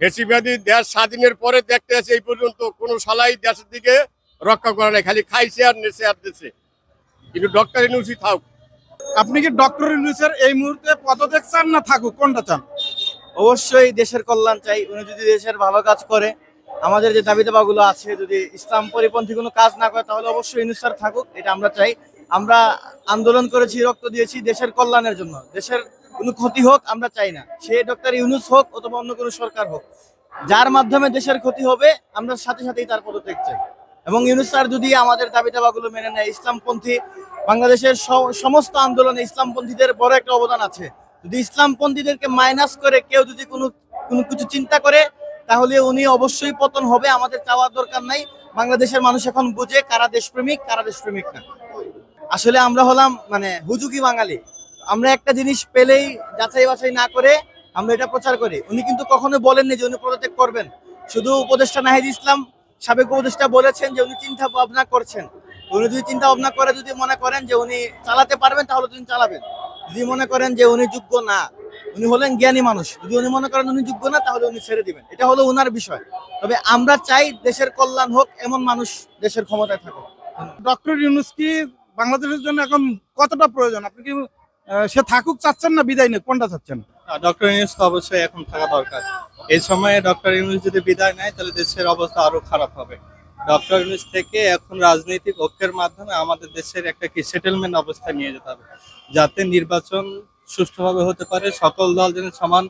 ফেসিবাদী দেশ স্বাধীনের পরে দেখতে আছে এই পর্যন্ত কোনো সালাই দেশের দিকে রক্ষা করে নাই খালি খাইছে আর নেছে আর দেশে কিন্তু ডক্টর ইউনুসি থাক আপনি কি ডক্টর ইউনুসের এই মুহূর্তে পদত্যাগ চান না থাকুক? কোনটা চান? অবশ্যই দেশের কল্যাণ চাই। উনি যদি দেশের ভালো কাজ করে আমাদের যে দাবি দাবাগুলো আছে যদি ইসলাম পরিপন্থী কোনো কাজ না করে তাহলে অবশ্যই ইউনুস থাকুক এটা আমরা চাই। আমরা আন্দোলন করেছি রক্ত দিয়েছি দেশের কল্যাণের জন্য। দেশের কোনো ক্ষতি হোক, আমরা চাই না। সে ডক্টর ইউনুস হোক অথবা অন্য কোনো সরকার হোক, যার মাধ্যমে দেশের ক্ষতি হবে, আমরা সাথে সাথেই তার পদত্যাগ চাই। এবং ইউনুস স্যার যদি আমাদের দাবি দাবাগুলো মেনে নেয়, ইসলামপন্থী বাংলাদেশের সমস্ত আন্দোলনে ইসলামপন্থীদের বড় একটা অবদান আছে। যদি ইসলামপন্থীদেরকে মাইনাস করে কেউ যদি কোনো কোনো কিছু চিন্তা করে, তাহলে উনি অবশ্যই পতন হবে, আমাদের চাওয়ার দরকার নাই। বাংলাদেশের মানুষ এখন বুঝে কারা দেশপ্রেমিক কারা দেশপ্রেমিক না। আসলে আমরা হলাম মানে হুজুকি বাঙালি। আমরা একটা জিনিস পেলেই, যাচাই বাছাই না করে আমরা এটা প্রচার করি। উনি কিন্তু কখনো বলেননি যে উনি পদত্যাগ করবেন। শুধু উপদেষ্টা নাহিদ ইসলাম, সাবেক উপদেষ্টা বলেছেন যে উনি চিন্তা ভাবনা করছেন। উনি যদি চিন্তা ভাবনা করে, যদি মনে করেন যে উনি চালাতে পারবেন, তাহলে তিনি চালাবেন। যদি মনে করেন যে উনি যোগ্য না, উনি হলেন জ্ঞানী মানুষ, যদি উনি মনে করেন উনি যোগ্য না, তাহলে উনি ছেড়ে দিবেন। এটা হলো ওনার বিষয়। তবে আমরা চাই দেশের কল্যাণ হোক, এমন মানুষ দেশের ক্ষমতায় থাকুক। ডক্টর ইউনুস কি বাংলাদেশের জন্য এখন কতটা প্রয়োজন? আপনি কি সে থাকুক, চাচ্ছেন না, বিদায় নেই কোনটা চাচ্ছেন? ডক্টর ইউনুস তো অবশ্যই এখন থাকা দরকার। এই সময়ে ডক্টর ইউনুস যদি বিদায় নেয়, তাহলে দেশের অবস্থা আরও খারাপ হবে। ডক্টর ইউনুস থেকে এখন রাজনৈতিক ঐক্যের মাধ্যমে আমাদের দেশের একটা কি সেটেলমেন্ট অবস্থা নিয়ে যেতে হবে। যাতে নির্বাচন সুষ্ঠুভাবে হতে পারে, সকল দল যেন সমান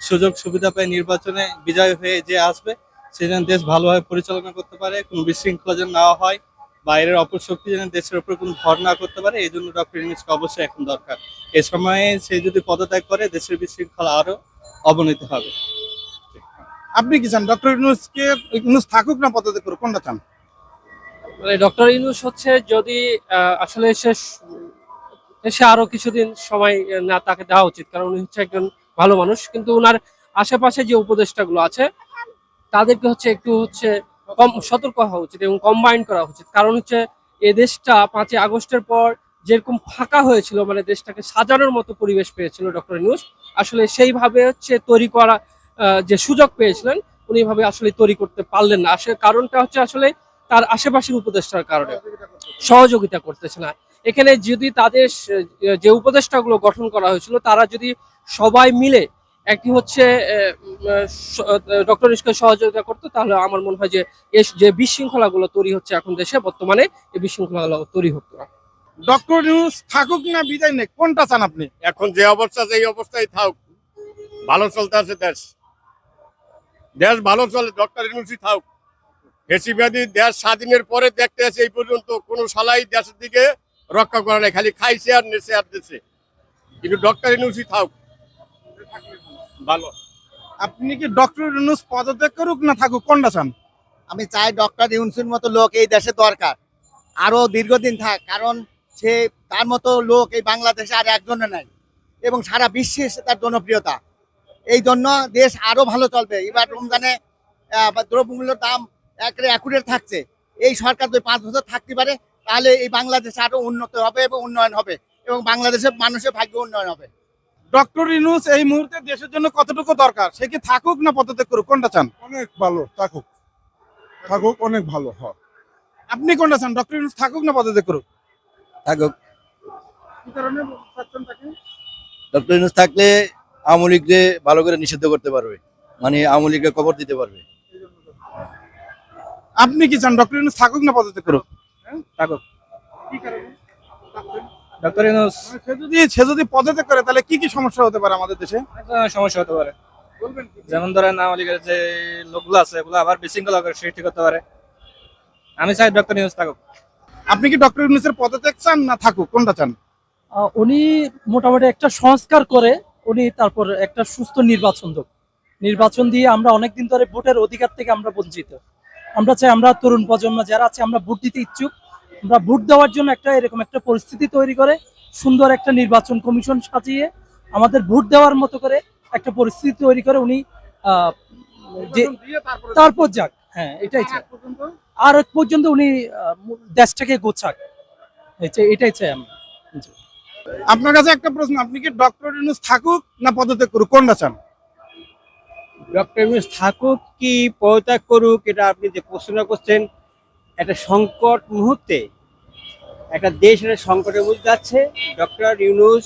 সুযোগ সুবিধা পায় নির্বাচনে বিজয় হয়ে যে আসবে, সে যেন দেশ ভালোভাবে পরিচালনা করতে পারে, কোনো বিশৃঙ্খলা যেন না হয়। বাইরের অপশক্তি যেন দেশের উপর কোনো ভর না করতে পারে এই জন্য ডক্টর ইউনুসকে অবশ্যই এখন দরকার। এ সময়ে সে যদি পদত্যাগ করে দেশের বিশৃঙ্খলা আরও অবনতি হবে। আপনি কি চান? ডক্টর ইউনুসকে ইউনুস থাকুক না পদত্যাগ করুক কোনটা চান? মানে ডক্টর ইউনুস হচ্ছে যদি আহ, আসলে সে স- সে আরও কিছুদিন সময় না তাকে দেওয়া উচিত কারণ উনি হচ্ছে একজন ভালো মানুষ। কিন্তু ওনার আশেপাশে যে উপদেষ্টাগুলো আছে তাদেরকে হচ্ছে একটু হচ্ছে কম সতর্ক হওয়া উচিত এবং কম্বাইন করা উচিত। কারণ হচ্ছে এ দেশটা পাঁচই আগস্টের পর যেরকম ফাঁকা হয়েছিল মানে দেশটাকে সাজানোর মতো পরিবেশ পেয়েছিল ডক্টর নিউজ আসলে সেইভাবে হচ্ছে তৈরি করা যে সুযোগ পেয়েছিলেন, উনি এভাবে আসলে তৈরি করতে পারলেন না। আসলে কারণটা হচ্ছে আসলে তার আশেপাশের উপদেষ্টার কারণে। সহযোগিতা করতেছে না। এখানে যদি তাদের যে উপদেষ্টাগুলো গঠন করা হয়েছিল, তারা যদি সবাই মিলে একটি হচ্ছে ডক্টর ইস্কে সহযোগিতা করতো তাহলে আমার মনে হয় যে যে বিশৃঙ্খলাগুলো তৈরি হচ্ছে এখন দেশে বর্তমানে এই বিশৃঙ্খলাগুলো তৈরি হতো না। ডক্টর ইউনুস থাকুক না বিদায় নেই কোনটা চান আপনি? এখন যে অবস্থা আছে এই অবস্থায় থাক ভালো চলতে আছে দেশ। দেশ ভালো চলে ডক্টর ইউনুসি থাক ফেসিবাদী দেশ স্বাধীনের পরে দেখতে আছে এই পর্যন্ত কোনো সালাই দেশের দিকে রক্ষা করে নাই খালি খাইছে আর নেছে আর দেশে কিন্তু ডক্টর ইউনুসি থাক ভালো। আপনি কি ডক্টর ইউনুস পদত্যাগ করুক না থাকুক কোনটা চান? আমি চাই ডক্টর ইউনুসের মতো লোক এই দেশে দরকার। আরও দীর্ঘদিন থাক কারণ সে তার মতো লোক এই বাংলাদেশে আর একজনে নাই এবং সারা বিশ্বে তার জনপ্রিয়তা। এই জন্য দেশ আরও ভালো চলবে। এবার রমজানে আহ, দ্রব্যমূল্যের দাম একেবারে একুরেট থাকছে। এই সরকার যদি পাঁচ বছর থাকতে পারে তাহলে এই বাংলাদেশ আরও উন্নত হবে এবং উন্নয়ন হবে এবং বাংলাদেশের মানুষের ভাগ্য উন্নয়ন হবে। ডক্টর ইউনুস এই মুহূর্তে দেশের জন্য কতটুকু দরকার? সে কি থাকুক না পদত্যাগ করুক? কোনটা চান? অনেক ভালো থাকুক। থাকুক অনেক ভালো হয় আপনি কোনটা চান? ডক্টর ইউনুস থাকুক না পদত্যাগ করুক? থাকুক। কি কারণে চাচ্ছেন তাকে? ডক্টর ইনুস থাকলে আওয়ামী লীগকে ভালো করে নিষিদ্ধ করতে পারবে। মানে আওয়ামী লীগকে কবর দিতে পারবে। আপনি কি চান? ডক্টর ইউনুস থাকুক না পদত্যাগ করুক? থাকুক। কি কারণে? ডক্টর ইউনুস। সে যদি সে যদি পদত্যাগ করে তাহলে কি কি সমস্যা হতে পারে আমাদের দেশে? সমস্যা হতে পারে। বলবেন যেমন ধরেন আওয়ামী লীগের যে লোকগুলো আছে এগুলো আবার বিশৃঙ্খলা করে সৃষ্টি করতে পারে। আমি চাই ডক্টর নিউজ থাকুক। আপনি কি ডক্টর ইউনুসের পদত্যাগ চান না থাকুক? কোনটা চান? আহ, উনি মোটামুটি একটা সংস্কার করে উনি তারপর একটা সুস্থ নির্বাচন দেব নির্বাচন দিয়ে আমরা অনেকদিন ধরে ভোটের অধিকার থেকে আমরা বঞ্চিত। আমরা চাই আমরা তরুণ প্রজন্ম যারা আছে আমরা ভোট দিতে ইচ্ছুক। আমরা ভোট দেওয়ার জন্য একটা এরকম একটা পরিস্থিতি তৈরি করে সুন্দর একটা নির্বাচন কমিশন সাজিয়ে আমাদের ভোট দেওয়ার মতো করে একটা পরিস্থিতি তৈরি করে উনি যে তারপর যাক। হ্যাঁ এটাই চাই। আর এক পর্যন্ত উনি আহ, দেশটাকে গোছাক। এটাই- এটাই চাই আমরা আপনার কাছে একটা প্রশ্ন আপনি কি ডক্টর ইউনুস থাকুক না পদত্যাগ করুক? কোনটা চান? ডক্টর ইউনুস থাকুক কি পদত্যাগ করুক এটা আপনি যে প্রশ্ন করছেন একটা সংকট মুহূর্তে একটা দেশ একটা সংকটের মধ্যে যাচ্ছে। ডক্টর ইউনুস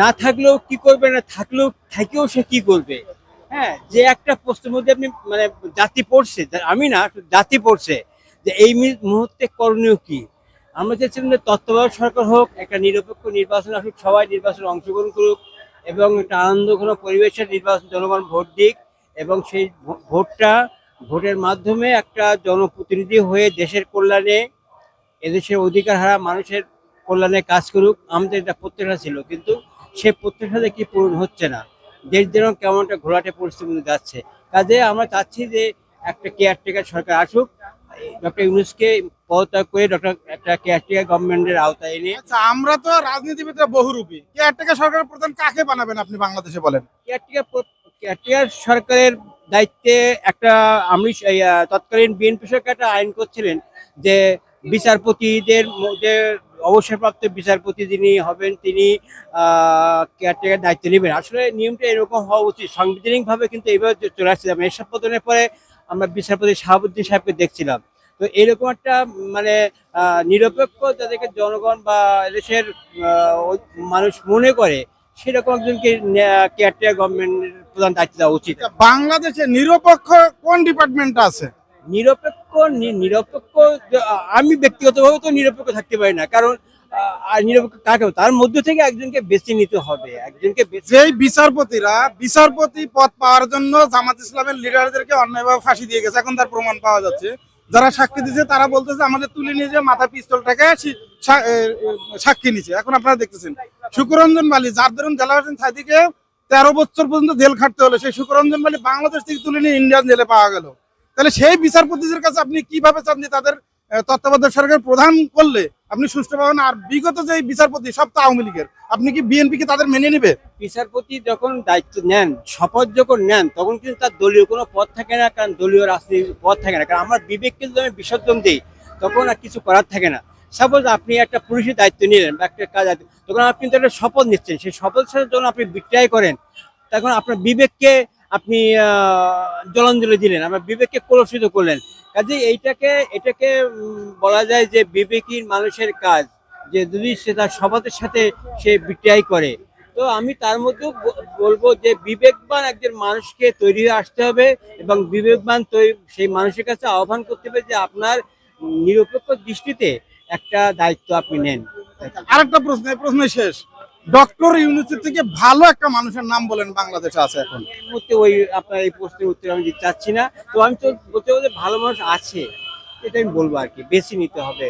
না থাকলেও কি করবে, না থাকলেও, থাকেও সে কি করবে? হ্যাঁ যে একটা প্রশ্নের মধ্যে আপনি মানে জাতি পড়ছে আমি না জাতি পড়ছে, যে এই মুহূর্তে করণীয় কি? আমরা চাইছিলাম যে তত্ত্বাবধায়ক সরকার হোক, একটা নিরপেক্ষ নির্বাচন আসুক, সবাই নির্বাচনে অংশগ্রহণ করুক এবং একটা আনন্দঘন পরিবেশের নির্বাচন জনগণ ভোট দিক এবং সেই ভোটটা ভোটের মাধ্যমে একটা জনপ্রতিনিধি হয়ে দেশের কল্যাণে এদেশের অধিকার হারা মানুষের কল্যাণে কাজ করুক আমাদের এটা প্রত্যাশা ছিল। কিন্তু সে প্রত্যাশা কি পূরণ হচ্ছে না? দেশ যেন কেমন একটা ঘোলাটে পরিস্থিতি যাচ্ছে। কাজে আমরা চাচ্ছি যে একটা কেয়ারটেকার সরকার আসুক। ডক্টর ইউনুসকে পদত্যাগ করে ডক্টর একটা কেয়ারটেকার গভর্নমেন্টের আওতায় এনে আচ্ছা আমরা তো রাজনীতিবিদরা বহুরূপী। কেয়ারটেকার সরকারের প্রধান কাকে বানাবেন আপনি বাংলাদেশে বলেন? কেয়ারটেকার কেয়ারটেকার সরকারের দায়িত্বে একটা আমি তৎকালীন বিএনপি সরকার একটা আইন করছিলেন যে বিচারপতিদের মধ্যে অবসরপ্রাপ্ত বিচারপতি যিনি হবেন তিনি কেয়ারটেকার দায়িত্ব নেবেন। আসলে নিয়মটা এরকম হওয়া উচিত। সাংবিধানিকভাবে কিন্তু এইভাবে চলে আসছে। যেমন এরশাদ পতনের পরে আমরা বিচারপতি শাহাবুদ্দিন সাহেবকে দেখছিলাম। তো এরকম একটা মানে নিরপেক্ষ যাদেরকে জনগণ বা দেশের মানুষ মনে করে সেরকম একজনকে কেয়ারটেকার গভর্নমেন্টের প্রধান দায়িত্ব দেওয়া উচিত। বাংলাদেশে নিরপেক্ষ কোন ডিপার্টমেন্ট আছে? নিরপেক্ষ নিরপেক্ষ আমি ব্যক্তিগতভাবে তো নিরপেক্ষ থাকতে পারি না কারণ নিরপেক্ষ কাকে তার মধ্যে থেকে একজনকে বেছে নিতে হবে একজনকে যেই বিচারপতিরা বিচারপতি পদ পাওয়ার জন্য জামাত ইসলামের লিডারদেরকে অন্যায়ভাবে ফাঁসি দিয়ে গেছে এখন তার প্রমাণ পাওয়া যাচ্ছে। যারা সাক্ষী দিচ্ছে তারা বলতেছে, আমাদের তুলে নিয়ে যে মাথা পিস্তলটাকে সাক্ষী নিচ্ছে এখন আপনারা দেখতেছেন সুকরঞ্জন বালি, যার ধরুন জেলা হোসেন সাইদিকে তেরো বছর পর্যন্ত জেল খাটতে হলো, সেই সুকরঞ্জন বালি বাংলাদেশ থেকে তুলে নিয়ে ইন্ডিয়ান জেলে পাওয়া গেল। তাহলে সেই বিচারপতিদের কাছে আপনি কীভাবে চান যে তাদের তত্ত্বাবধায়ক সরকার প্রধান করলে আপনি সুস্থ পাবেন। আর বিগত যে বিচারপতি, সব তো আওয়ামী লীগের। আপনি কি বিএনপি কে তাদের মেনে নিবে? বিচারপতি যখন দায়িত্ব নেন, শপথ যখন নেন, তখন কিন্তু তার দলীয় কোনো পদ থাকে না, কারণ দলীয় রাজনীতির পদ থাকে না। কারণ আমার বিবেককে যদি আমি বিসর্জন দিই, তখন আর কিছু করার থাকে না। সাপোজ আপনি একটা পুলিশের দায়িত্ব নিলেন বা একটা কাজ তখন আপনি তো একটা শপথ নিচ্ছেন। সেই শপথ যখন আপনি বিক্রয় করেন, তখন আপনার বিবেককে আপনি জলাঞ্জলি দিলেন আমার বিবেককে কলুষিত করলেন। কাজে এইটাকে, এটাকে বলা যায় যে বিবেকীর মানুষের কাজ, যে যদি সে তার শপথের সাথে সে বিক্রয় করে। তো আমি তার মধ্যেও বলব যে বিবেকবান একজন মানুষকে তৈরি হয়ে আসতে হবে এবং বিবেকবান সেই মানুষের কাছে আহ্বান করতে হবে যে আপনার নিরপেক্ষ দৃষ্টিতে একটা দায়িত্ব আপনি নেন। আরেকটা প্রশ্ন প্রশ্ন শেষ। ডক্টর ইউনিভার্সিটি থেকে ভালো একটা মানুষের নাম বলেন বাংলাদেশে আছে এখন। মুহূর্তে ওই আপনার এই প্রশ্নের উত্তর আমি দিতে চাচ্ছি না। তো আমি তো বলতে বলতে ভালো মানুষ আছে এটা আমি বলব আর কি, বেছে নিতে হবে।